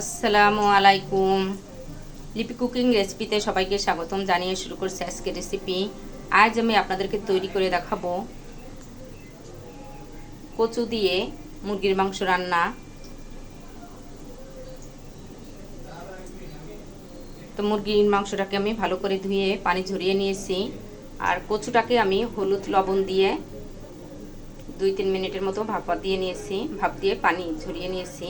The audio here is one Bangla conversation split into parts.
আসসালামু আলাইকুম। লিপি কুকিং রেসিপিতে সবাইকে স্বাগতম জানিয়ে শুরু করছি আজকে রেসিপি। আজ আমি আপনাদেরকে তৈরি করে দেখাবো কচু দিয়ে মুরগির মাংস রান্না। তো মুরগির মাংসটাকে আমি ভালো করে ধুয়ে পানি ঝরিয়ে নিয়েছি। আর কচুটাকে আমি হলুদ লবণ দিয়ে দুই তিন মিনিটের মতো ভাপা দিয়ে নিয়েছি। ভাপ দিয়ে পানি ঝরিয়ে নিয়েছি।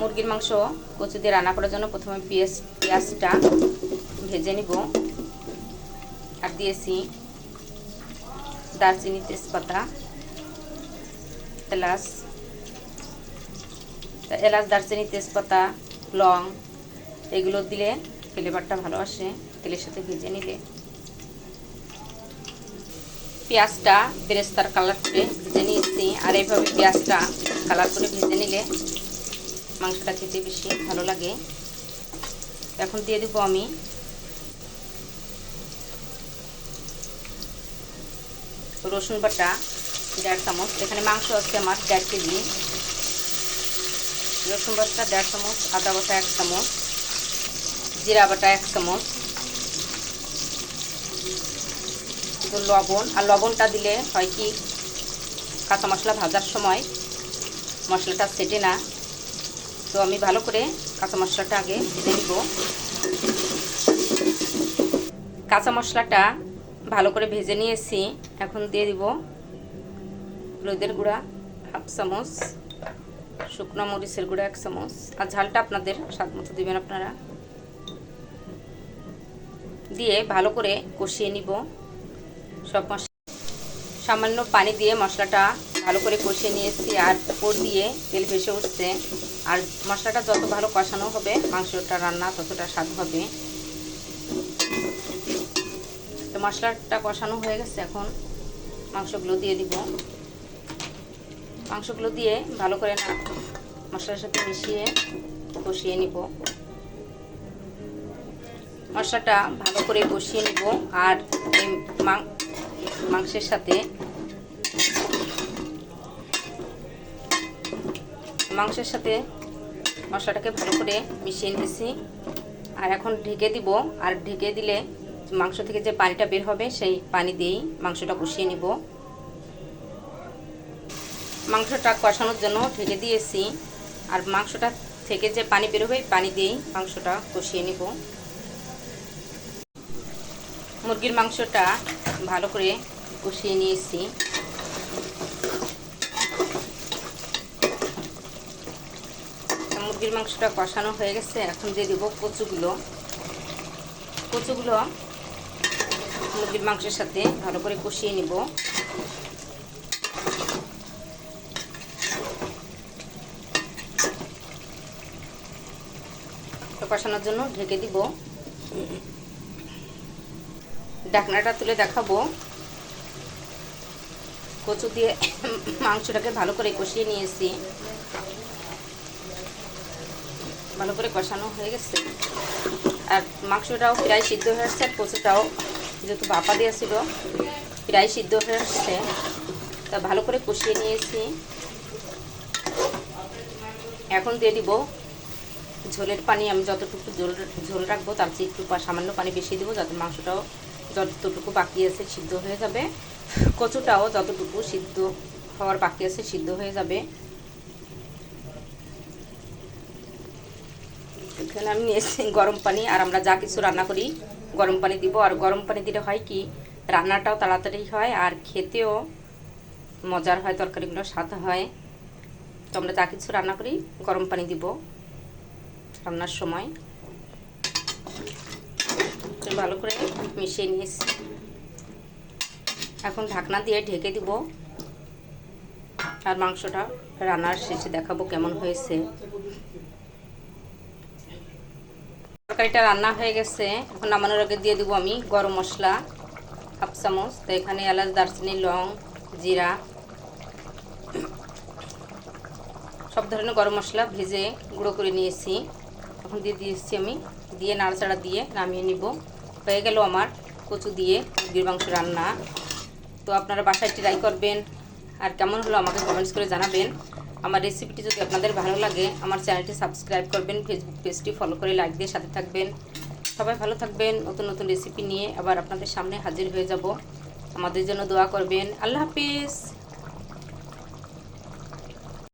মুরগির মাংস কচু দিয়ে রান্না করার জন্য প্রথমে পেঁয়াজ, পেঁয়াজটা ভেজে নিব আর দিয়েছি দারচিনি, তেজপাতা, এলাচ। এলাচ, দারচিনি, তেজপাতা, লং এগুলো দিলে ফ্লেভারটা ভালো আসে, তেলের সাথে ভেজে নিলে। পেঁয়াজটা বেরেস্তার কালার করে ভেজে আর এইভাবে পেঁয়াজটা কালার করে ভেজে নিলে মাংসটা খেতে বেশি ভালো লাগে। এখন দিয়ে দেবো আমি রসুন বাটা, দেড় চামচ। এখানে মাংস আছে আমার দেড় কেজি। রসুন বাটা, দেড় চামচ, আদা বাটা এক চামচ, জিরা বাটা এক চামচ লবণ। আর লবণটা দিলে হয় কি কাঁচা মশলা ভাজার সময় মশলাটা সেটে না। তো আমি ভালো করে কাঁচা মশলাটা আগে ভেজে নিব। কাঁচা মশলাটা ভালো করে ভেজে নিয়েছি। এখন দিয়ে দিব হলুদের গুঁড়া, হাফ চামচ, শুকনো মরিচের গুঁড়া এক চামচ। আর ঝালটা আপনাদের স্বাদ মতো দেবেন আপনারা। দিয়ে ভালো করে কষিয়ে নিব। সব মশলা সামান্য পানি দিয়ে মশলাটা ভালো করে কষিয়ে নিয়েছি আর উপর দিয়ে তেল ভেসে উঠছে। আর মশলাটা যত ভালো কষানো হবে, মাংসটা রান্না ততটা স্বাদ হবে। তো মশলাটা কষানো হয়ে গেছে, এখন মাংসগুলো দিয়ে দিব। মাংসগুলো দিয়ে ভালো করে না মশলার সাথে মিশিয়ে কষিয়ে নিব। মশলাটা ভালো করে কষিয়ে নিব, আর মাংসের সাথে মাংসের সাথে মশলাটাকে ভালো করে মিশিয়ে নিয়েছি। আর এখন ঢেকে দিব। আর ঢেকে দিলে মাংস থেকে যে পানিটা বের হবে, সেই পানি দিয়েই মাংসটা কষিয়ে নিব। মাংসটা কষানোর জন্য ঢেকে দিয়েছি। আর মাংসটা থেকে যে পানি বের হবে পানি দিয়েই মাংসটা কষিয়ে নিব। মুরগির মাংসটা ভালো করে কষিয়ে নিয়েছি। মুরগির মাংসটা কষানো হয়ে গেছে। এখন দিয়ে দেবো কচুগুলো। কচুগুলো মুরগির মাংসের সাথে ভালো করে কষিয়ে নিব। কষানোর জন্য ঢেকে দিব। ঢাকনাটা তুলে দেখাবো। কচু দিয়ে মাংসটাকে ভালো করে কষিয়ে নিয়েছি। ভালো করে কষানো হয়ে গেছে। আর মাংসটাও প্রায় সিদ্ধ হয়ে আসছে, আর কচুটাও যেহেতু ভাপা দিয়েছিল প্রায় সিদ্ধ হয়ে আসছে। তা ভালো করে কষিয়ে নিয়েছি। এখন দিয়ে দিব ঝোলের পানি। আমি যতটুকু ঝোল ঝোল রাখব, তার চেয়ে একটু সামান্য পানি বেশি দেবো, যাতে মাংসটাও যতটুকু বাকি আছে সিদ্ধ হয়ে যাবে। কচুটাও যতটুকু সিদ্ধ হওয়ার বাকি আছে সিদ্ধ হয়ে যাবে। এখানে আমি নিয়েছি গরম পানি আর আমরা যা কিছু রান্না করি, গরম পানি দিব। আর গরম পানি দিলে হয় কি, রান্নাটাও তাড়াতাড়ি হয় আর খেতেও মজার হয়, তরকারিগুলো স্বাদ হয়। তো আমরা যা কিছু রান্না করি, গরম পানি দিব রান্নার সময়। ভালো করে মিশিয়ে নিয়েছি। এখন ঢাকনা দিয়ে ঢেকে দিব। আর মাংসটা রান্নার শেষে দেখাবো কেমন হয়েছে। তরকারিটা রান্না হয়ে গেছে। এখন নামানোর আগে দিয়ে দেবো আমি গরম মশলা, হাফ চামচ। তো এখানে এলাচ, দারচিনি, লং, জিরা, সব ধরনের গরম মশলা ভেজে গুঁড়ো করে নিয়েছি। এখন দিয়ে দিয়েছি আমি। দিয়ে নাড়াচাড়া দিয়ে নামিয়ে নিব। হয়ে গেল আমার কচু দিয়ে মুরগির মাংস রান্না। তো আপনারা বাসায় ট্রাই করবেন আর কেমন হলো আমাকে কমেন্টস করে জানাবেন। আমার রেসিপিটি যদি আপনাদের ভালো লাগে, আমার চ্যানেলটি সাবস্ক্রাইব করবেন ফেসবুক পেজটি ফলো করে লাইক দিয়ে সাথে থাকবেন। সবাই ভালো থাকবেন, নতুন নতুন রেসিপি নিয়ে আবার আপনাদের সামনে হাজির হয়ে যাব। আমাদের জন্য দোয়া করবেন। আল্লাহ হাফিজ।